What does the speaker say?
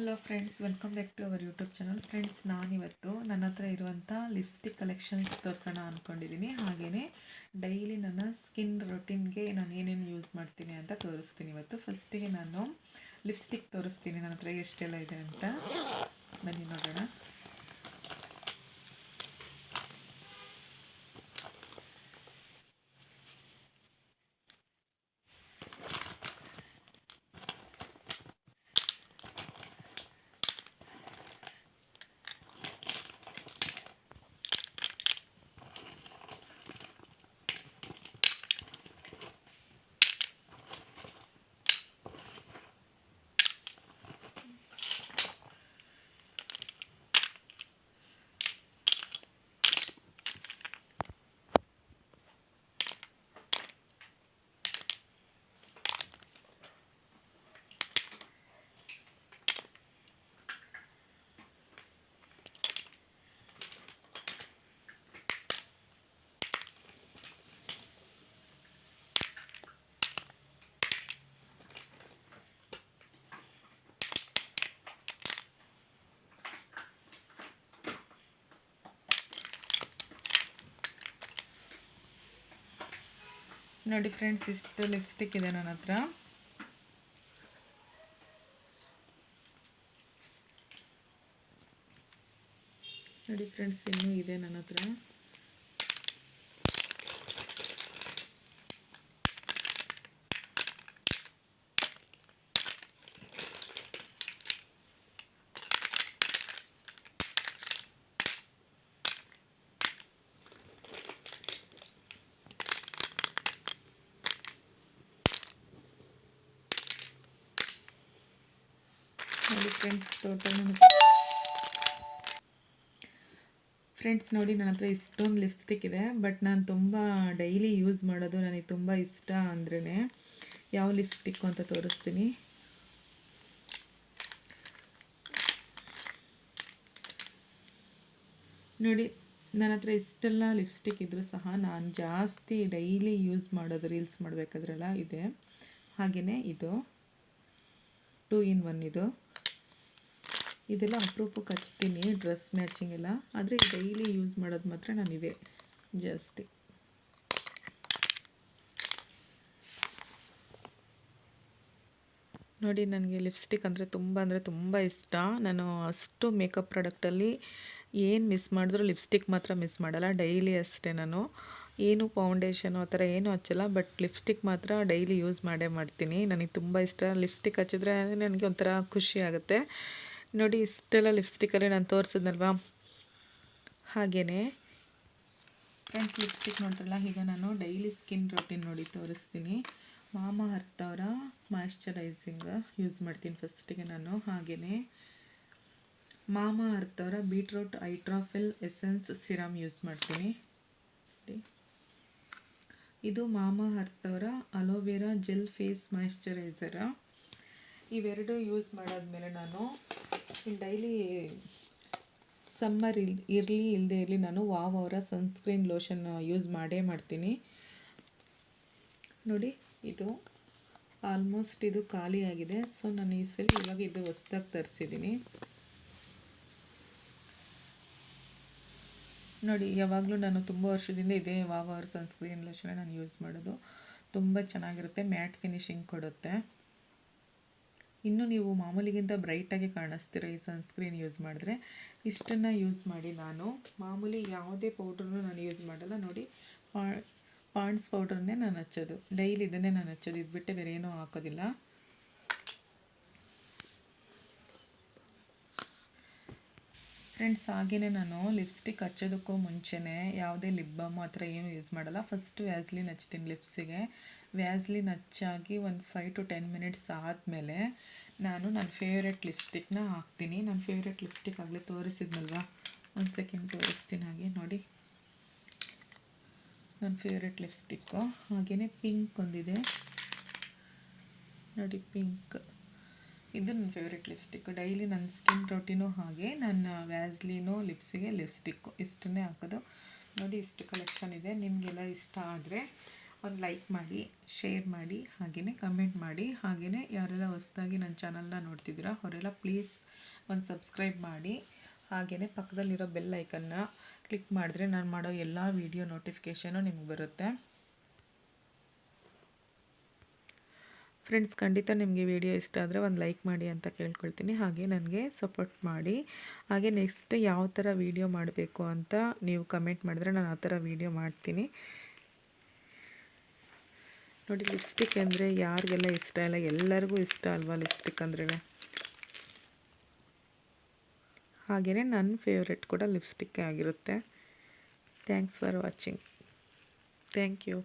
Hello friends welcome back to our YouTube channel friends ನಾನಿವತ್ತು ನನ್ನ ಹತ್ರ ಇರುವಂಥ ಲಿಪ್ಸ್ಟಿಕ್ ಕಲೆಕ್ಷನ್ಸ್ ತೋರಿಸೋಣ ಅಂದ್ಕೊಂಡಿದ್ದೀನಿ ಹಾಗೆಯೇ ಡೈಲಿ ನನ್ನ ಸ್ಕಿನ್ ರೊಟೀನ್ಗೆ ನಾನು ಏನೇನು ಯೂಸ್ ಮಾಡ್ತೀನಿ ಅಂತ ತೋರಿಸ್ತೀನಿ ಇವತ್ತು. ಫಸ್ಟಿಗೆ ನಾನು ಲಿಪ್ಸ್ಟಿಕ್ ತೋರಿಸ್ತೀನಿ. ನನ್ನ ಹತ್ರ ಎಷ್ಟೆಲ್ಲ ಇದೆ ಅಂತ. ಬನ್ನಿ ನೋಡೋಣ. ನೋಡಿ ಫ್ರೆಂಡ್ಸ್ ಇಷ್ಟು ಲಿಪ್ಸ್ಟಿಕ್ ಇದೆ ನನ್ನ ಹತ್ರ. ನೋಡಿ ಫ್ರೆಂಡ್ಸ್ ಇನ್ನೂ ಇದೆ ನನ್ನ ಹತ್ರ. ನೋಡಿ ಫ್ರೆಂಡ್ಸ್ ಟೋಟಲ್ ಫ್ರೆಂಡ್ಸ್ ನೋಡಿ ನನ್ನ ಹತ್ರ ಇಷ್ಟೊಂದು ಲಿಪ್ಸ್ಟಿಕ್ ಇದೆ ಬಟ್ ನಾನು ತುಂಬ ಡೈಲಿ ಯೂಸ್ ಮಾಡೋದು ನನಗೆ ತುಂಬ ಇಷ್ಟ ಅಂದ್ರೇ ಯಾವ ಲಿಪ್ಸ್ಟಿಕ್ಕು ಅಂತ ತೋರಿಸ್ತೀನಿ. ನೋಡಿ, ನನ್ನ ಹತ್ರ ಇಷ್ಟೆಲ್ಲ ಲಿಪ್ಸ್ಟಿಕ್ ಇದ್ದರೂ ಸಹ ನಾನು ಜಾಸ್ತಿ ಡೈಲಿ ಯೂಸ್ ಮಾಡೋದು ರೀಲ್ಸ್ ಮಾಡಬೇಕಾದ್ರೆಲ್ಲ ಇದೆ. ಹಾಗೆಯೇ ಇದು ಟೂ ಇನ್ ಒನ್ ಇದು. ಇದೆಲ್ಲ ಅಪರೂಪಕ್ಕೆ ಹಚ್ತೀನಿ ಡ್ರೆಸ್ ಮ್ಯಾಚಿಂಗ್ ಎಲ್ಲ. ಆದರೆ ಡೈಲಿ ಯೂಸ್ ಮಾಡೋದು ಮಾತ್ರ ನಾನು ಇವೆ ಜಾಸ್ತಿ. ನೋಡಿ, ನನಗೆ ಲಿಪ್ಸ್ಟಿಕ್ ಅಂದರೆ ತುಂಬ ಅಂದರೆ ತುಂಬ ಇಷ್ಟ. ನಾನು ಅಷ್ಟು ಮೇಕಪ್ ಪ್ರಾಡಕ್ಟಲ್ಲಿ ಏನು ಮಿಸ್ ಮಾಡಿದ್ರೂ ಲಿಪ್ಸ್ಟಿಕ್ ಮಾತ್ರ ಮಿಸ್ ಮಾಡಲ್ಲ. ಡೈಲಿ ಅಷ್ಟೇ ನಾನು. ಏನು ಫೌಂಡೇಶನು ಆ ಥರ ಏನೂ ಹಚ್ಚಲ್ಲ. ಬಟ್ ಲಿಪ್ಸ್ಟಿಕ್ ಮಾತ್ರ ಡೈಲಿ ಯೂಸ್ ಮಾಡೇ ಮಾಡ್ತೀನಿ. ನನಗೆ ತುಂಬ ಇಷ್ಟ. ಲಿಪ್ಸ್ಟಿಕ್ ಹಚ್ಚಿದ್ರೆ ನನಗೆ ಒಂಥರ ಖುಷಿ ಆಗುತ್ತೆ. ನೋಡಿ, ಇಷ್ಟೆಲ್ಲ ಲಿಪ್ಸ್ಟಿಕಲ್ಲಿ ನಾನು ತೋರಿಸಿದ್ನಲ್ವಾ? ಹಾಗೆಯೇ ಫ್ರೆಂಡ್ಸ್ ಲಿಪ್ಸ್ಟಿಕ್ ನೋಡ್ತಾರಲ್ಲ, ಈಗ ನಾನು ಡೈಲಿ ಸ್ಕಿನ್ ರೊಟೀನ್ ನೋಡಿ ತೋರಿಸ್ತೀನಿ. ಮಾಮಾ ಅರ್ಥವರ ಮಾಯ್ಶ್ಚರೈಸಿಂಗ್ ಯೂಸ್ ಮಾಡ್ತೀನಿ ಫಸ್ಟಿಗೆ ನಾನು ಹಾಗೆಯೇ ಮಾಮಾ ಅರ್ಥವರ ಬೀಟ್ರೂಟ್ ಐಟ್ರಾಫಿಲ್ ಎಸೆನ್ಸ್ ಸಿರಮ್ ಯೂಸ್ ಮಾಡ್ತೀನಿ. ಇದು ಮಾಮಾ ಅರ್ಥವರ aloe vera gel face moisturiser ಇವೆರಡು ಯೂಸ್ ಮಾಡಾದ್ಮೇಲೆ ನಾನು ಡೈಲಿ ಸಮ್ಮರ್ ಇಲ್, ಇರಲಿ ಇಲ್ಲದೆ ಇರಲಿ ನಾನು ವಾವ್ ಅವರ ಸನ್ಸ್ಕ್ರೀನ್ ಲೋಷನ್ ಯೂಸ್ ಮಾಡೇ ಮಾಡ್ತೀನಿ. ನೋಡಿ, ಇದು ಆಲ್ಮೋಸ್ಟ್ ಇದು ಖಾಲಿ ಆಗಿದೆ. ಸೊ, ನಾನು ಈ ಸಲ ಇವಾಗ ಇದು ಹೊಸ್ದಾಗಿ ತರಿಸಿದ್ದೀನಿ ನೋಡಿ, ಯಾವಾಗಲೂ ನಾನು ತುಂಬ ವರ್ಷದಿಂದ ಇದೇ ವಾವ್ ಅವರ್ ಸನ್ಸ್ಕ್ರೀನ್ ಲೋಷನ್ ನಾನು ಯೂಸ್ ಮಾಡೋದು. ತುಂಬ ಚೆನ್ನಾಗಿರುತ್ತೆ, ಮ್ಯಾಟ್ ಫಿನಿಶಿಂಗ್ ಕೊಡುತ್ತೆ. ಇನ್ನು ನೀವು ಮಾಮೂಲಿಗಿಂತ ಬ್ರೈಟಾಗಿ ಕಾಣಿಸ್ತೀರ ಈ ಸನ್ಸ್ಕ್ರೀನ್ ಯೂಸ್ ಮಾಡಿದ್ರೆ, ಇಷ್ಟನ್ನು ಯೂಸ್ ಮಾಡಿ ನಾನು. ಮಾಮೂಲಿ ಯಾವುದೇ ಪೌಡ್ರನ್ನು ನಾನು ಯೂಸ್ ಮಾಡಲ್ಲ. ನೋಡಿ ಪಾಂಡ್ಸ್ ಪೌಡ್ರನ್ನೇ ನಾನು ಹಚ್ಚೋದು. ಡೈಲಿ ಇದನ್ನೇ ನಾನು ಹಚ್ಚೋದು. ಇದು ಬೇರೆ ಏನೂ ಹಾಕೋದಿಲ್ಲ. ಫ್ರೆಂಡ್ಸ್ ಹಾಗೆಯೇ ನಾನು ಲಿಪ್ಸ್ಟಿಕ್ ಹಚ್ಚೋದಕ್ಕೂ ಮುಂಚೆನೇ ಯಾವುದೇ ಲಿಪ್ ಬಾಮ್ ಆ ಥರ ಏನು ಯೂಸ್ ಮಾಡಲ್ಲ. ಫಸ್ಟು ವ್ಯಾಸ್ಲಿನ್ ಹಚ್ತೀನಿ ಲಿಪ್ಸಿಗೆ ವ್ಯಾಸ್ಲಿನ್ ಹಚ್ಚಾಗಿ ಒಂದು ಫೈವ್ ಟು ಟೆನ್ ಮಿನಿಟ್ಸ್ ಆದಮೇಲೆ ನಾನು ನನ್ನ ಫೇವ್ರೆಟ್ ಲಿಪ್ಸ್ಟಿಕ್ನ ಹಾಕ್ತೀನಿ. ನನ್ನ ಫೇವ್ರೆಟ್ ಲಿಪ್ಸ್ಟಿಕ್ ಆಗಲೇ ತೋರಿಸಿದ್ನಲ್ವಾ? ಒಂದು ಸೆಕೆಂಡ್ ತೋರಿಸ್ತೀನಿ ಹಾಗೆ, ನೋಡಿ. ನನ್ನ ಫೇವ್ರೆಟ್ ಲಿಪ್ಸ್ಟಿಕ್ಕು ಹಾಗೆಯೇ ಪಿಂಕ್ ಒಂದಿದೆ. ನೋಡಿ ಪಿಂಕ್ ಇದು ನನ್ನ ಫೇವ್ರೆಟ್ ಲಿಪ್ಸ್ಟಿಕ್ ಡೈಲಿ ನನ್ನ ಸ್ಕಿನ್ ರೊಟೀನು ಹಾಗೆ ನನ್ನ ವ್ಯಾಸ್ಲಿನು ಲಿಪ್ಸಿಗೆ ಲಿಪ್ಸ್ಟಿಕ್ಕು ಇಷ್ಟನ್ನೇ ಹಾಕೋದು. ನೋಡಿ, ಇಷ್ಟು ಕಲೆಕ್ಷನ್ ಇದೆ. ನಿಮಗೆಲ್ಲ ಇಷ್ಟ ಆದರೆ ಒಂದು ಲೈಕ್ ಮಾಡಿ, ಶೇರ್ ಮಾಡಿ ಹಾಗೆಯೇ ಕಮೆಂಟ್ ಮಾಡಿ ಹಾಗೆಯೇ ಯಾರೆಲ್ಲ ಹೊಸ್ದಾಗಿ ನನ್ನ ಚಾನಲ್ನ ನೋಡ್ತಿದ್ದೀರಾ ಅವರೆಲ್ಲ ಪ್ಲೀಸ್ ಒಂದು ಸಬ್ಸ್ಕ್ರೈಬ್ ಮಾಡಿ ಹಾಗೆಯೇ ಪಕ್ಕದಲ್ಲಿರೋ ಬೆಲ್ ಐಕನ್ನ ಕ್ಲಿಕ್ ಮಾಡಿದ್ರೆ ನಾನು ಮಾಡೋ ಎಲ್ಲ ವೀಡಿಯೋ ನೋಟಿಫಿಕೇಷನು ನಿಮಗೆ ಬರುತ್ತೆ. ಫ್ರೆಂಡ್ಸ್, ಖಂಡಿತ ನಿಮಗೆ ವಿಡಿಯೋ ಇಷ್ಟ ಆದರೆ ಒಂದು ಲೈಕ್ ಮಾಡಿ ಅಂತ ಕೇಳ್ಕೊಳ್ತೀನಿ. ಹಾಗೆ ನನಗೆ ಸಪೋರ್ಟ್ ಮಾಡಿ. ಹಾಗೆ ನೆಕ್ಸ್ಟ್ ಯಾವ ಥರ ವೀಡಿಯೋ ಮಾಡಬೇಕು ಅಂತ ನೀವು ಕಮೆಂಟ್ ಮಾಡಿದ್ರೆ ನಾನು ಆ ಥರ ವೀಡಿಯೋ ಮಾಡ್ತೀನಿ. ನೋಡಿ, ಲಿಪ್ಸ್ಟಿಕ್ ಅಂದರೆ ಯಾರಿಗೆಲ್ಲ ಇಷ್ಟ ಇಲ್ಲ, ಎಲ್ಲರಿಗೂ ಇಷ್ಟ ಅಲ್ವಾ ಲಿಪ್ಸ್ಟಿಕ್ ಅಂದ್ರೆ? ಹಾಗೆಯೇ ನನ್ನ ಫೇವ್ರೆಟ್ ಕೂಡ ಲಿಪ್ಸ್ಟಿಕ್ಕೇ ಆಗಿರುತ್ತೆ. Thanks for watching thank you